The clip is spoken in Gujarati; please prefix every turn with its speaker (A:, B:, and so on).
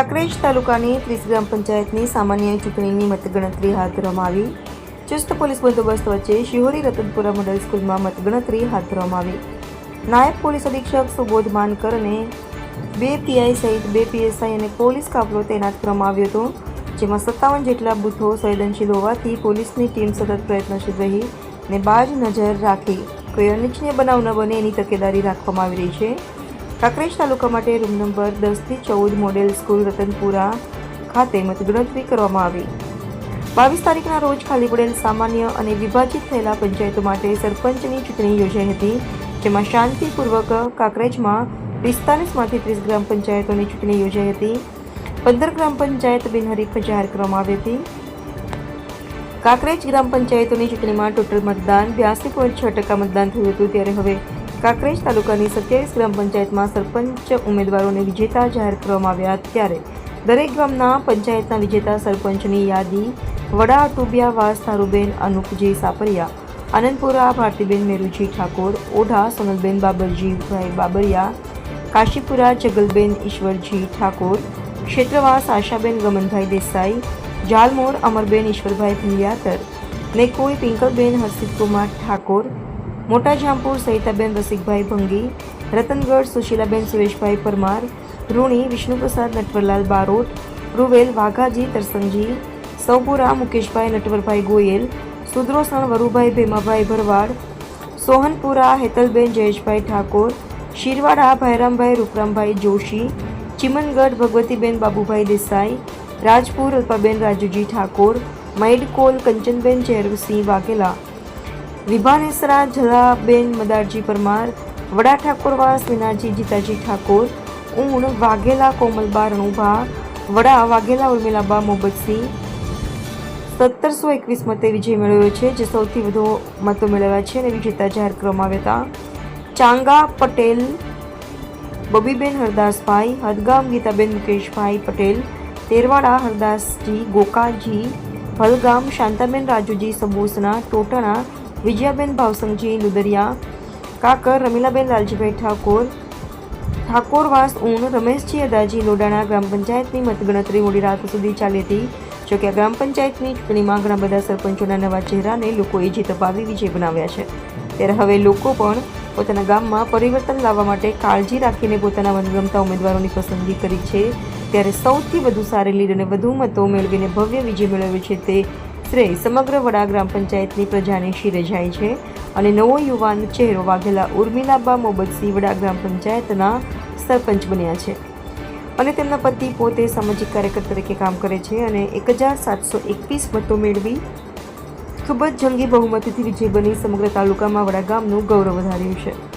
A: કાંકરેજ તાલુકાની ત્રીસ ગ્રામ પંચાયતની સામાન્ય ચૂંટણીની મતગણતરી હાથ ધરવામાં આવી. ચુસ્ત પોલીસ બંદોબસ્ત વચ્ચે શિહોરી રતનપુરા મોડલ સ્કૂલમાં મતગણતરી હાથ ધરવામાં આવી. નાયબ પોલીસ અધિક્ષક સુબોધ માનકર અને બે પીઆઈ સહિત બે પીએસઆઈ અને પોલીસ કાફલો તૈનાત કરવામાં આવ્યો હતો, જેમાં સત્તાવન જેટલા બૂથો સંવેદનશીલ હોવાથી પોલીસની ટીમ સતત પ્રયત્નશીલ રહી અને બાજ નજર રાખી. કોઈ અનિચ્છનીય બનાવ ન બને એની તકેદારી રાખવામાં આવી રહી છે. કાંકરેજ તાલુકા માટે રૂમ નંબર દસથી ચૌદ મોડેલ સ્કૂલ રતનપુરા ખાતે મતગણતરી કરવામાં આવી. બાવીસ તારીખના રોજ ખાલી પડેલ સામાન્ય અને વિભાજિત થયેલા પંચાયતો માટે સરપંચની ચૂંટણી યોજાઈ હતી, જેમાં શાંતિપૂર્વક કાંકરેજમાં પિસ્તાલીસમાંથી ત્રીસ ગ્રામ પંચાયતોની ચૂંટણી યોજાઈ હતી. પંદર ગ્રામ પંચાયત બિનહરીફ જાહેર કરવામાં આવી હતી. કાંકરેજ ગ્રામ પંચાયતોની ચૂંટણીમાં ટોટલ મતદાન બ્યાસી પોઈન્ટ છ ટકા મતદાન થયું હતું, ત્યારે હવે કાંકરેજ તાલુકાની સત્યાવીસ ગ્રામ પંચાયતમાં સરપંચ ઉમેદવારોને વિજેતા જાહેર કરવામાં આવ્યા ત્યારે દરેક ગામના પંચાયતના વિજેતા સરપંચની યાદી, વડા ટુબિયા વાસ થારુબેન અનુપજી સાપરિયા, આનંદપુરા, ભારતીબેન મેરુજી ઠાકોર, ઓઢા, સોનલબેન બાબરજીભાઈ બાબરિયા, કાશીપુરા, જગલબેન ઈશ્વરજી ઠાકોર, ક્ષેત્રવાસ, આશાબેન ગમનભાઈ દેસાઈ, જાલમોર, અમરબેન, ઈશ્વરભાઈ ભુલિયાતર ને કોઈ પિંકલબેન, હર્ષિતકુમાર ઠાકોર મોટા જામપુર સહિતાબેન રસિકભાઈ ભંગી, રતનગઢ સુશીલાબેન સુરેશભાઈ પરમાર, ઋણી વિષ્ણુપ્રસાદ નટવરલાલ બારોટ, રૂવેલ વાઘાજી તરસંગજી, સૌપુરા મુકેશભાઈ નટવરભાઈ ગોયલ, સુદ્રોસણ વરુભાઈ ભેમાભાઈ ભરવાડ, સોહનપુરા હેતલબેન જયેશભાઈ ઠાકોર, શિરવાડા ભૈરામભાઈ રૂપરામભાઈ જોશી, ચિમનગઢ ભગવતીબેન બાબુભાઈ દેસાઈ, રાજપુર અલ્પાબેન રાજુજી ઠાકોર મૈડકોલ કંચનબેન ચેરસિંહ વાઘેલા વિભાનેસરા જલાબેન મદારજી પરમાર, વડા ઠાકોરવાસ વિનાજી જીતાજી ઠાકોર, ઊણ વાઘેલા કોમલબા રણુભા, વડા વાઘેલા ઉર્મિલાબા મોહબ્બતસિંહ સત્તરસો એકવીસ મતે વિજય મેળવ્યો છે, જે સૌથી વધુ મતો મેળવ્યા છે અને વિજેતા જાહેર કરવામાં આવ્યા હતા. ચાંગા પટેલ, બબીબેન હરદાસભાઈ, હદગામ ગીતાબેન મુકેશભાઈ પટેલ, તેરવાડા હરદાસજી ગોકાજી, હલગામ શાંતાબેન રાજુજી સબોસના ટોટાણા વિજયાબેન ભાવસંગજી લુદરિયા, કાકર, રમીલાબેન લાલજીભાઈ ઠાકોર ઠાકોરવાસ ઊણ રમેશજી અદાજી, લોડાણા ગ્રામ પંચાયતની મતગણતરી મોડી રાત સુધી ચાલી હતી. જોકે આ ગ્રામ પંચાયતની ચૂંટણીમાં ઘણા બધા સરપંચોના નવા ચહેરાને લોકોએ જીત અપાવી વિજય બનાવ્યા છે. ત્યારે હવે લોકો પણ પોતાના ગામમાં પરિવર્તન લાવવા માટે કાળજી રાખીને પોતાના મનગમતા ઉમેદવારોની પસંદગી કરી છે. ત્યારે સૌથી વધુ સારી લીડ અને વધુ મતો મેળવીને ભવ્ય વિજય મેળવ્યો છે તે શ્રેય સમગ્ર વડા ગ્રામ પંચાયતની પ્રજાને શિરે જાય છે અને નવો યુવાન ચહેરો વાઘેલા ઉર્મિલાબા મોબતસિંહ વડા ગ્રામ પંચાયતના સરપંચ બન્યા છે. અને તેમના પતિ પોતે સામાજિક કાર્યકર તરીકે કામ કરે છે અને એક હજાર સાતસો એકવીસ મતો મેળવી ખૂબ જ જંગી બહુમતીથી વિજય બની સમગ્ર તાલુકામાં વડા ગામનું ગૌરવ વધાર્યું છે.